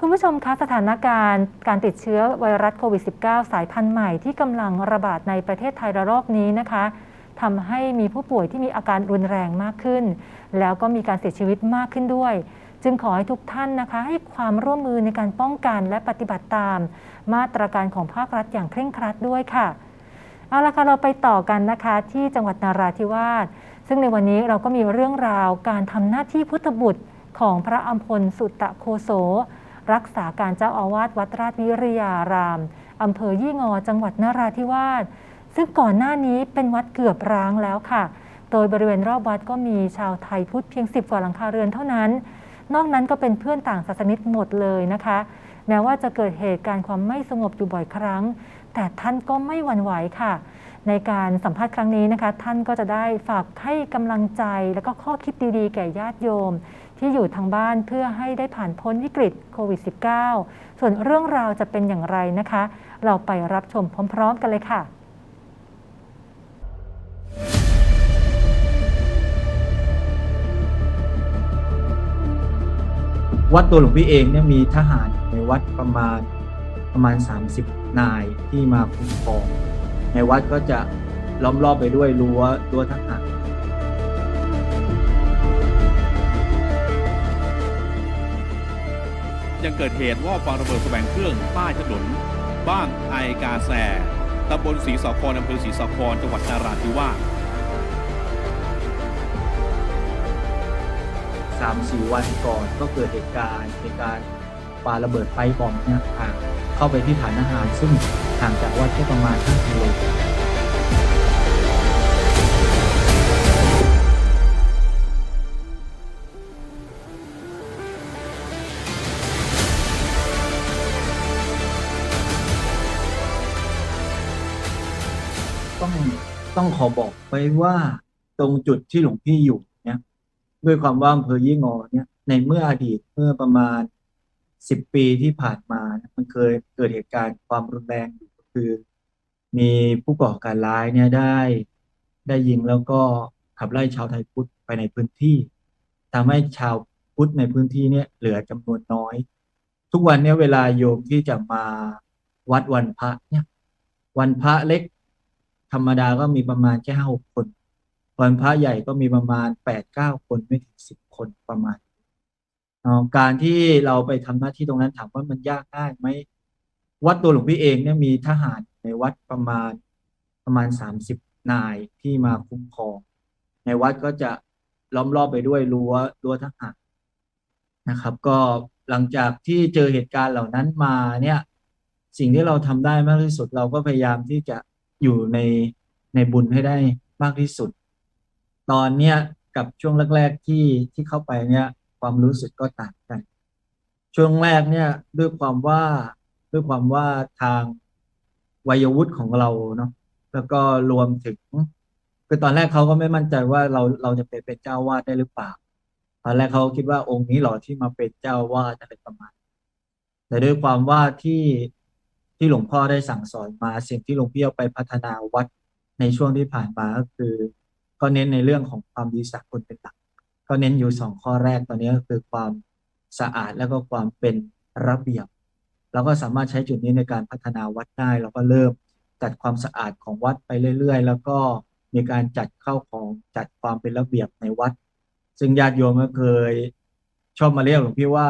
คุณผู้ชมคะสถานการณ์การติดเชื้อไวรัสโควิด -19 สายพันธุ์ใหม่ที่กำลังระบาดในประเทศไทยระลอกนี้นะคะทำให้มีผู้ป่วยที่มีอาการรุนแรงมากขึ้น แล้วก็มีการเสียชีวิตมากขึ้นด้วย จึงขอให้ทุกท่านนะคะ ให้ความร่วมมือในการป้องกันและปฏิบัติตาม มาตรการของภาครัฐอย่างเคร่งครัดด้วยค่ะเอาละค่ะเราไปต่อกันนะคะที่จังหวัดนาราธิวาสซึ่งในวันนี้เราก็มีเรื่องราวการทำหน้าที่พุทธบุตรของพระอัมพลสุตตะโคโส รักษาการเจ้าอาวาสวัดราชวิริยารามอำเภอยี่งอจังหวัดนราธิวาสซึ่งก่อนหน้านี้เป็นวัดเกือบร้างแล้วค่ะ โดยบริเวณรอบวัดก็มีชาวไทยพุทธเพียง 10 กว่าหลังคาเรือนเท่านั้น นอกนั้นก็เป็นเพื่อนต่างศาสนิกหมดเลยนะคะ แม้ว่าจะเกิดเหตุการณ์ความไม่สงบอยู่บ่อยครั้ง แต่ท่านก็ไม่หวั่นไหวค่ะ ในการสัมภาษณ์ครั้งนี้นะคะ ท่านก็จะได้ฝากให้กำลังใจ และก็ข้อคิดดีๆ แก่ญาติโยม ที่อยู่ทางบ้านเพื่อให้ได้ผ่านพ้นวิกฤตโควิด -19 ส่วนเรื่องราวจะเป็นอย่างไรนะคะ เราไปรับชมพร้อม ๆ กันเลยค่ะวัดตัวหลวงพี่เองเนี่ยมีทหารในวัดประมาณประมาณ 30 นายที่มาคุ้มครอง ในวัดก็จะล้อมรอบไปด้วยรั้วรั้วทหารยังเกิดเหตุว่าฟางระเบิดแสวงเครื่องใต้ถนน บ้านไอกาแซตำบลศรีสาครอำเภอศรีสาครจังหวัดนาราธิวาสสามสี่วันก่อนก็เกิดเหตุการณ์ในการ ปาระเบิดไฟบอมเนี่ยห่างเข้าไปที่ฐานอาหาร ซึ่งห่างจากวัดแค่ประมาณ5กิโลต้องต้องขอบอกไว้ว่าตรงจุดที่หลวงพี่อยู่เนี่ยด้วยความว่าอำเภอยี่งอเนี่ยในเมื่ออดีตเมื่อประมาณ สิบปีที่ผ่านมามันเคยเกิดเหตุการณ์ความรุนแรงอยู่ก็คือ มีผู้ก่อการร้ายเนี่ยได้ได้ยิงแล้วก็ขับไล่ชาวไทยพุทธไปในพื้นที่ทำให้ชาวพุทธในพื้นที่เนี่ยเหลือจำนวนน้อย ทุกวันเนี่ยเวลาโยมที่จะมาวัดวันพระเนี่ย วันพระเล็ก ธรรมดาก็มีประมาณแค่ห้าหกคน วันพระใหญ่ก็มีประมาณแปดเก้าคนไม่ถึงสิบคนประมาณ การที่เราไปทำหน้าที่ตรงนั้นถามว่ามันยากง่ายไหมวัดตัวหลวงพี่เองเนี่ยมีทหารในวัดประมาณประมาณสามสิบนายที่มาคุ้มครอง ในวัดก็จะล้อมรอบไปด้วยรั้วรั้วทหารนะครับ ก็หลังจากที่เจอเหตุการณ์เหล่านั้นมาเนี่ย สิ่งที่เราทำได้มากที่สุด เราก็พยายามที่จะอยู่ในในบุญให้ได้มากที่สุด ตอนเนี้ยกับช่วงแรก ๆที่ที่เข้าไปเนี่ย ความรู้สึกก็ต่างกัน ช่วงแรกเนี่ยด้วยความว่าด้วยความว่าทางวัยวุฒิของเราเนาะแล้วก็รวมถึง คือตอนแรกเขาก็ไม่มั่นใจว่าเราเราจะเป็นเป็นเจ้าวาดได้หรือเปล่า ตอนแรกเขาคิดว่าองค์นี้หรอที่มาเป็นเจ้าวาดอะไรประมาณ แต่ด้วยความว่าที่ที่หลวงพ่อได้สั่งสอนมาสิ่งที่หลวงพี่เอาไปพัฒนาวัดในช่วงที่ผ่านมาก็คือ ก็เน้นในเรื่องของความดีสากลเป็นหลัก ก็เน้นอยู่สองข้อแรกตอนนี้ก็คือความสะอาดแล้วก็ความเป็นระเบียบเราก็สามารถใช้จุดนี้ในการพัฒนาวัดได้เราก็เริ่มจัดความสะอาดของวัดไปเรื่อย ๆ แล้วก็มีการจัดเข้าของจัดความเป็นระเบียบในวัด ซึ่งญาติโยมก็เคยชอบมาเรียกหลวงพี่ว่า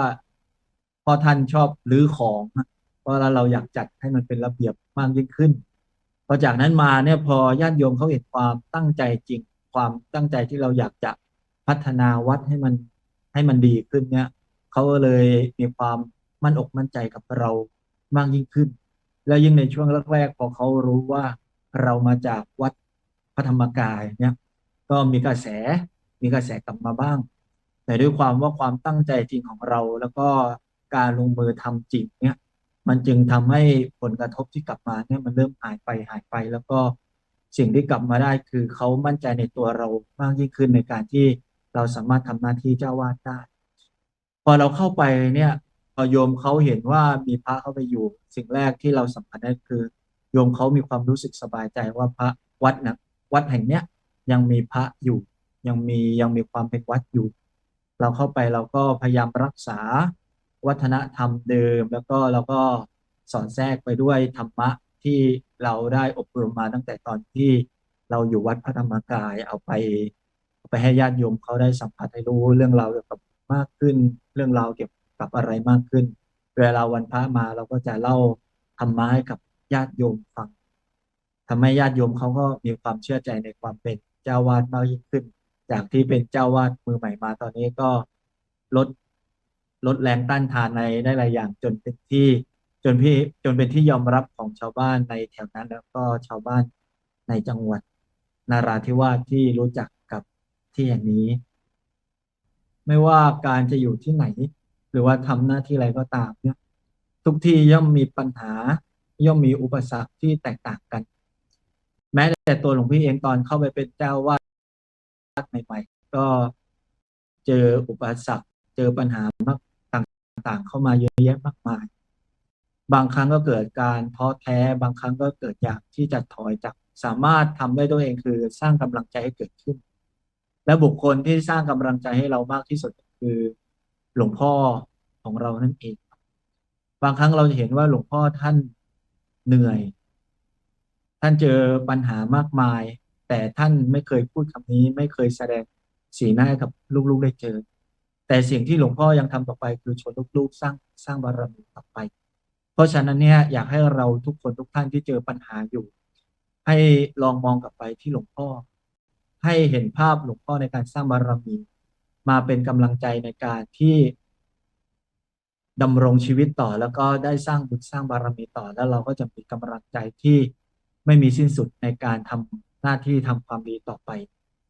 พ่อท่านชอบรื้อของเพราะเราเราอยากจัดให้มันเป็นระเบียบมากยิ่งขึ้นพอจากนั้นมาเนี่ยพอญาติโยมเขาเห็นความตั้งใจจริง ความตั้งใจที่เราอยากจะ พัฒนาวัดให้มันให้มันดีขึ้นเนี่ยเขาก็เลยมีความมั่นอกมั่นใจกับเรามากยิ่งขึ้น แล้วยิ่งในช่วงแรกๆพอเขารู้ว่าเรามาจากวัดพระธรรมกายเนี่ยก็มีกระแสมีกระแสกลับมาบ้าง แต่ด้วยความว่าความตั้งใจจริงของเรา แล้วก็การลงมือทำจริงเนี่ยมันจึงทำให้ผลกระทบที่กลับมาเนี่ยมันเริ่มหายไปหายไป แล้วก็สิ่งที่กลับมาได้คือเขามั่นใจในตัวเรามากยิ่งขึ้นในการที่ เราสามารถทำหน้าที่เจ้าวาดได้ พอเราเข้าไปเนี่ยพอโยมเขาเห็นว่ามีพระเข้าไปอยู่ สิ่งแรกที่เราสัมผัสได้คือ โยมเขามีความรู้สึกสบายใจว่าพระวัดนะวัดแห่งเนี้ยยังมีพระอยู่ ยังมียังมีความเป็นวัดอยู่ เราเข้าไปเราก็พยายามรักษาวัฒนธรรมเดิม แล้วก็เราก็สอนแทรกไปด้วยธรรมะที่เราได้อบรมมาตั้งแต่ตอนที่เราอยู่วัดพระธรรมกายเอาไป ไปให้ญาติโยมเขาได้สัมผัสให้รู้เรื่องราวเกี่ยวกับมากขึ้น เรื่องราวเกี่ยวกับอะไรมากขึ้น เวลาวันพระมาเราก็จะเล่าธรรมะให้กับญาติโยมฟังทำให้ญาติโยมเขาก็มีความเชื่อใจในความเป็นเจ้าวาดมากยิ่งขึ้น จากที่เป็นเจ้าวาดมือใหม่มาตอนนี้ก็ลดลดแรงต้านทานในได้หลายอย่างจนเป็นที่จนพี่จนเป็นที่ยอมรับของชาวบ้านในแถวนั้นแล้วก็ชาวบ้านในจังหวัดนาราธิวาสที่รู้จัก ที่แห่งนี้ ไม่ว่าการจะอยู่ที่ไหน หรือว่าทำหน้าที่อะไรก็ตามเนี่ยทุกที่ย่อมมีปัญหา ย่อมมีอุปสรรคที่แตกต่างกัน แม้แต่ตัวหลวงพี่เองตอนเข้าไปเป็นเจ้าวาดใหม่ๆก็เจออุปสรรค เจอปัญหามากต่างๆ เข้ามาเยอะแยะมากมาย บางครั้งก็เกิดการท้อแท้ บางครั้งก็เกิดอยากที่จะถอยจากสามารถทำได้ตัวเองคือสร้างกำลังใจให้เกิดขึ้น และบุคคลที่สร้างกำลังใจให้เรามากที่สุดคือหลวงพ่อของเรานั่นเอง บางครั้งเราจะเห็นว่าหลวงพ่อท่านเหนื่อย ท่านเจอปัญหามากมาย แต่ท่านไม่เคยพูดคำนี้ ไม่เคยแสดงสีหน้ากับลูกๆได้เจอ แต่สิ่งที่หลวงพ่อยังทำต่อไป คือชวนลูกๆ สร้างสร้างบารมีต่อไป เพราะฉะนั้นเนี่ยอยากให้เราทุกคนทุกท่านที่เจอปัญหาอยู่ ให้ลองมองกลับไปที่หลวงพ่อ ให้เห็นภาพหลวงพ่อในการสร้างบารมี มาเป็นกำลังใจในการที่ดำรงชีวิตต่อ แล้วก็ได้สร้างบุญสร้างบารมีต่อ แล้วเราก็จะมีกำลังใจที่ไม่มีสิ้นสุดในการทำหน้าที่ทำความดีต่อไป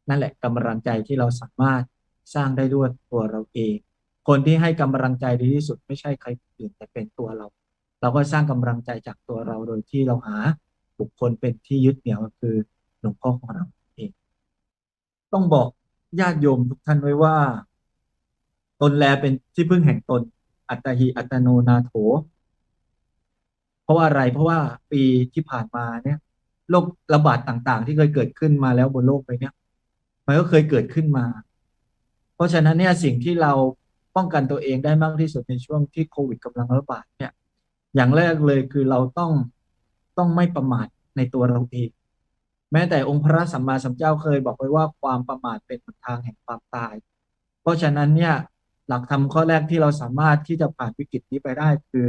นั่นแหละกำลังใจที่เราสามารถสร้างได้ด้วยตัวเราเอง คนที่ให้กำลังใจดีที่สุดไม่ใช่ใครอื่นแต่เป็นตัวเรา เราก็สร้างกำลังใจจากตัวเราโดยที่เราหาบุคคลเป็นที่ยึดเหนี่ยวก็คือหลวงพ่อของเรา ต้องบอกญาติโยมทุกท่านไว้ว่า ตนแลเป็นที่พึ่งแห่งตน อัตหิอัตโนนาโถ เพราะว่าอะไรเพราะว่าปีที่ผ่านมาเนี่ยโรคระบาดต่างๆ ที่เคยเกิดขึ้นมาแล้วบนโลกใบเนี้ยมันก็เคยเกิดขึ้นมา เพราะฉะนั้นเนี่ยสิ่งที่เราป้องกันตัวเองได้มากที่สุดในช่วงที่โควิดกำลังระบาดเนี่ย อย่างแรกเลยคือเราต้องต้องไม่ประมาทในตัวเราเอง แม้แต่องค์พระสัมมาสัมพุทธเจ้าเคยบอกไว้ว่าความประมาทเป็นหนทางแห่งความตาย เพราะฉะนั้นเนี่ยหลักธรรมข้อแรกที่เราสามารถที่จะผ่านวิกฤตนี้ไปได้ คือ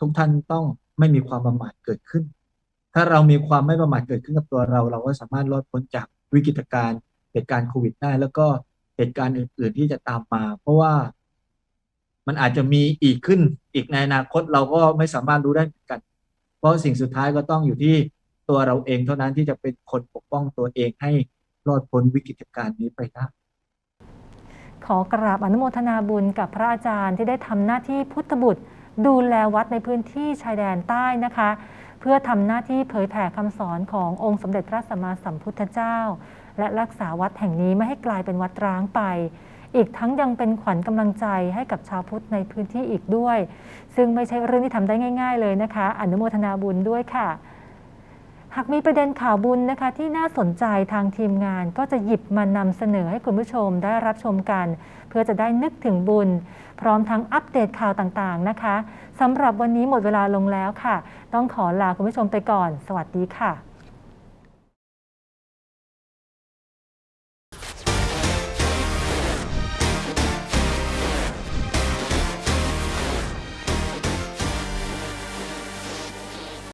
ทุกท่านต้องไม่มีความประมาทเกิดขึ้น ถ้าเรามีความไม่ประมาทเกิดขึ้นกับตัวเรา เราก็สามารถรอดพ้นจากวิกฤตการณ์เหตุการณ์โควิดได้ แล้วก็เหตุการณ์อื่น ๆ ที่จะตามมา เพราะว่ามันอาจจะมีอีกขึ้นอีกในอนาคตเราก็ไม่สามารถรู้ได้เหมือนกัน เพราะสิ่งสุดท้ายก็ต้องอยู่ที่ ตัวเราเองเท่านั้นที่จะเป็นคนปกป้องตัวเองให้รอดพ้นวิกฤตการณ์นี้ไปได้ขอกราบอนุโมทนาบุญกับพระอาจารย์ที่ได้ทำหน้าที่พุทธบุตร ดูแลวัดในพื้นที่ชายแดนใต้นะคะ เพื่อทำหน้าที่เผยแผ่คำสอนขององค์สมเด็จพระสัมมาสัมพุทธเจ้า และรักษาวัดแห่งนี้ไม่ให้กลายเป็นวัดร้างไป อีกทั้งยังเป็นขวัญกำลังใจให้กับชาวพุทธในพื้นที่อีกด้วย ซึ่งไม่ใช่เรื่องที่ทำได้ง่าย ๆ เลยนะคะ อนุโมทนาบุญด้วยค่ะ หากมีประเด็นข่าวบุญนะคะ ที่น่าสนใจทางทีมงาน ก็จะหยิบมานำเสนอให้คุณผู้ชมได้รับชมกัน เพื่อจะได้นึกถึงบุญ พร้อมทั้งอัปเดตข่าวต่างๆนะคะสำหรับวันนี้หมดเวลาลงแล้วค่ะ ต้องขอลาคุณผู้ชมไปก่อน สวัสดีค่ะ